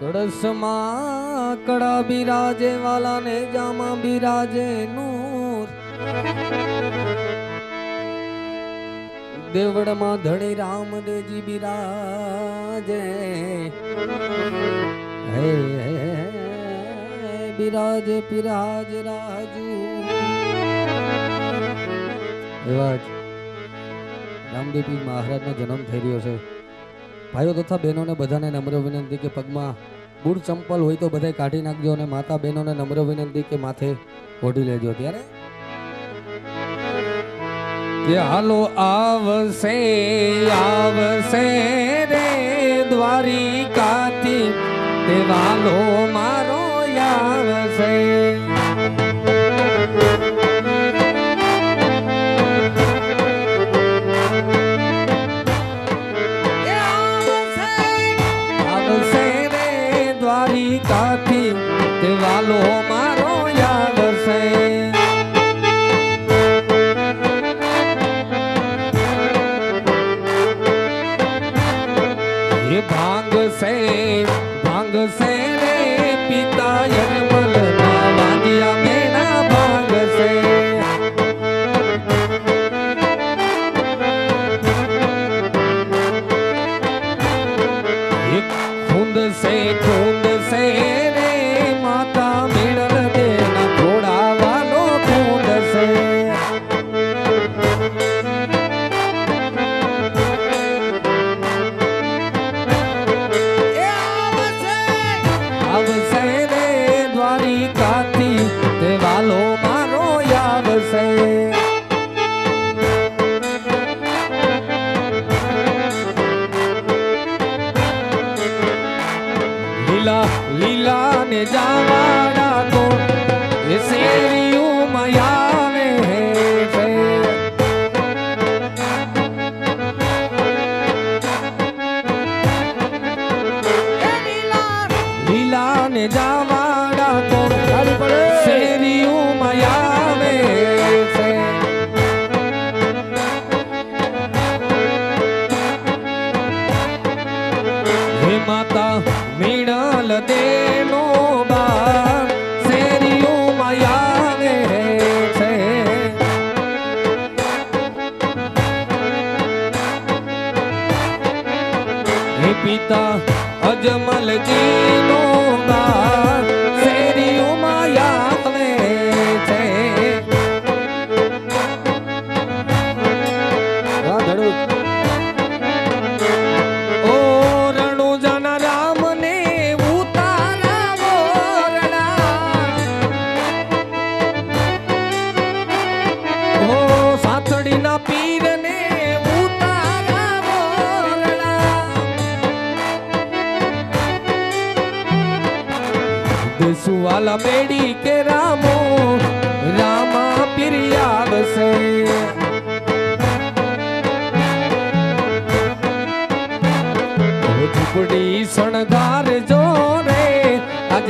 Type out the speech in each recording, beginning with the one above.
કળશમાં કડા બિરાજે વાલા ને જામાં બિરાજે નૂર. દેવડમાં ધણી રામદેવજી બિરાજે. હે બિરાજે બિરાજ રાજુ. એવા જ રામદેવજી મહારાજનો જન્મ થઈ રહ્યો છે. ભાઈઓ તથા બહેનોને બધાને નમ્ર વિનંતી કે પગમાં બૂટ ચંપલ હોય તો બધાય કાઢી નાખજો અને માતા બહેનોને નમ્ર વિનંતી કે માથે ઓઢી લેજો ત્યારે. હાલો આવશે આવશે રે દ્વારિકાથી તે વાલો મારો આવશે. pitayan You.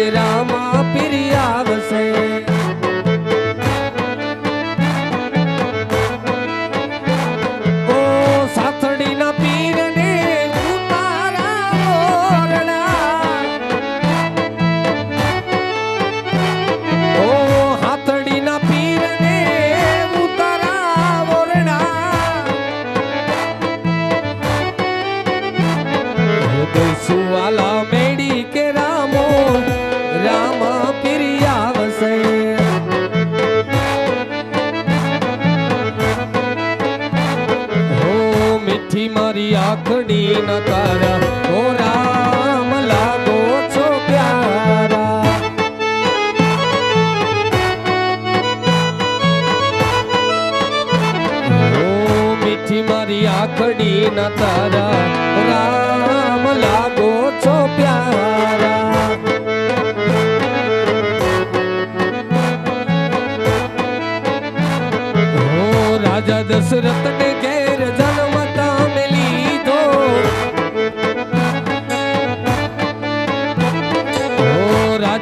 આજે રામા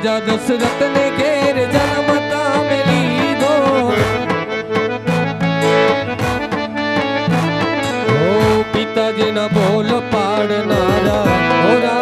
ਜਦ ਸੁਰਤ ਨੇ ਘੇਰ ਜਨਮ ਤਾਂ ਮਿਲੀ ਦੋ। ਓ ਪਿਤਾ ਜੀ ਨਾ ਬੋਲ ਪਾੜ ਨਾਰਾ ਹੋਰਾ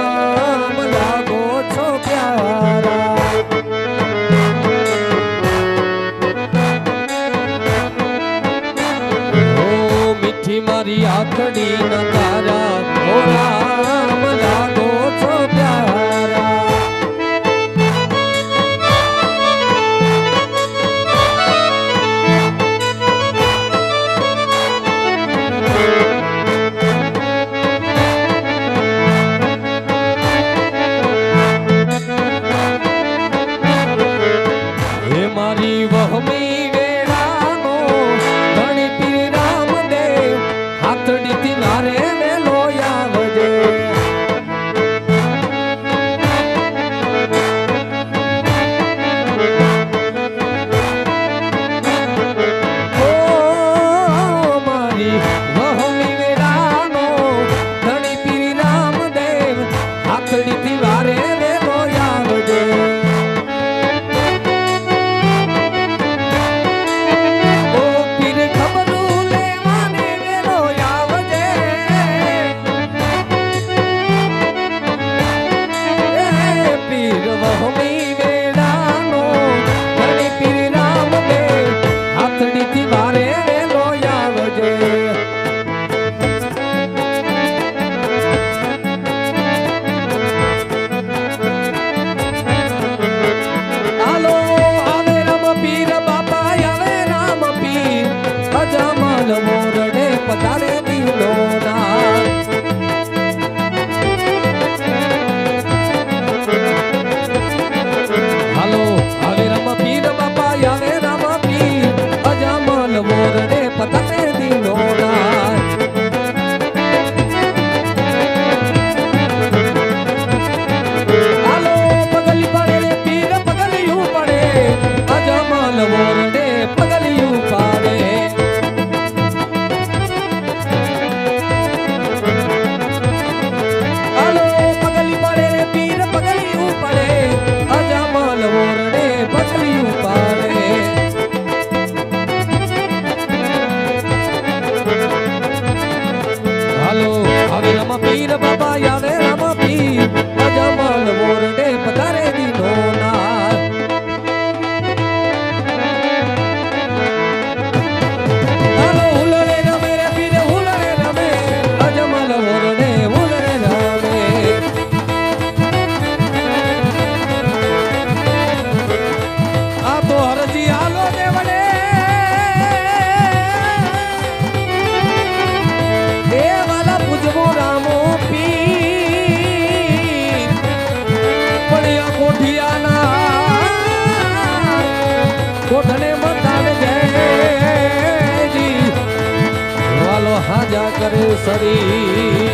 કોઠને મતાડ જયજી વાલો હાજા કરે સરી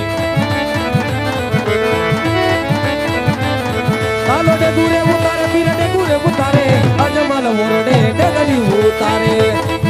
હાલો ડે દૂરે ઉતારે પીરે ડે દૂરે ઉતારે, અજમલ મોરડે ડે ગલી ઉતારે.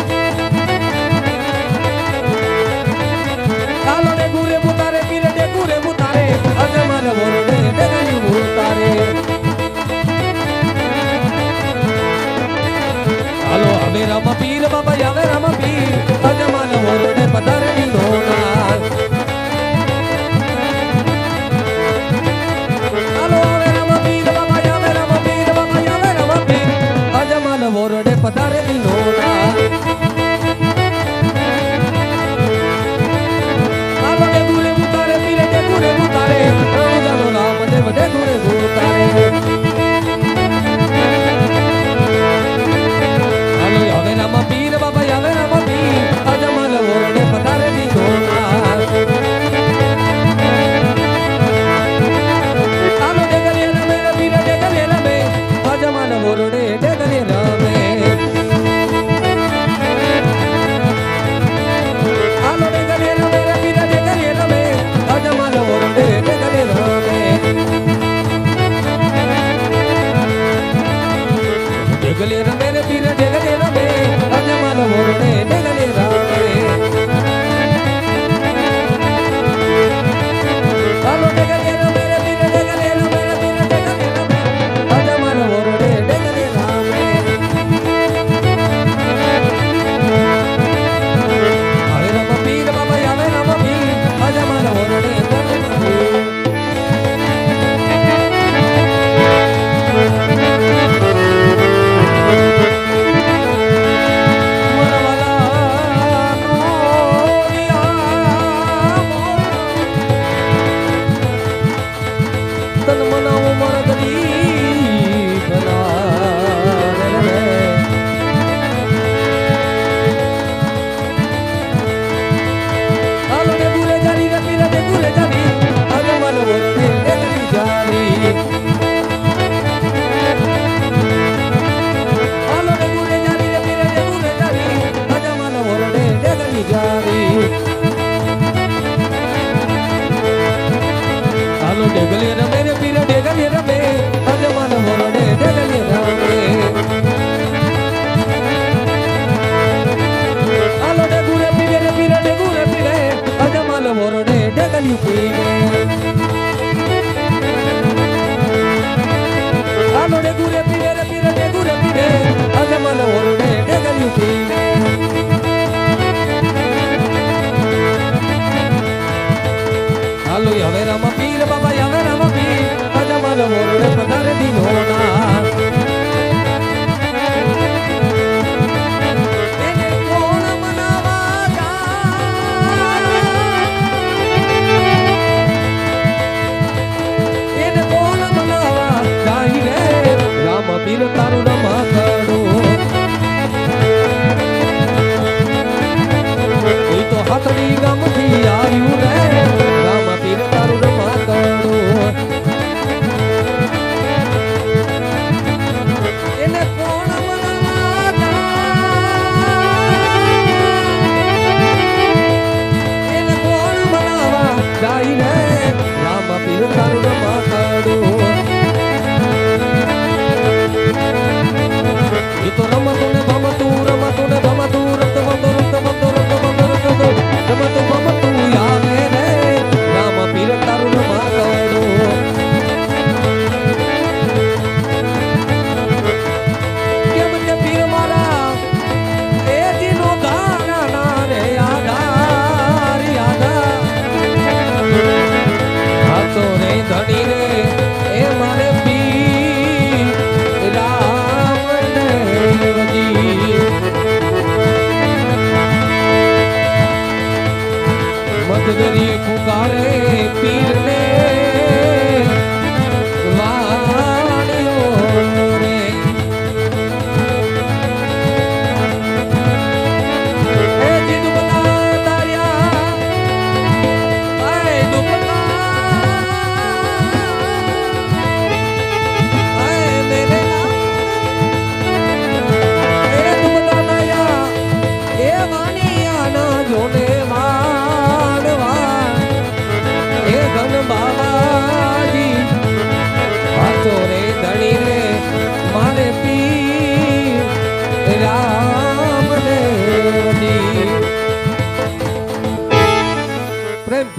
પુકારે પી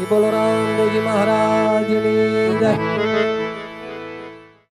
બોલો રામદેવજી મહારાજની જય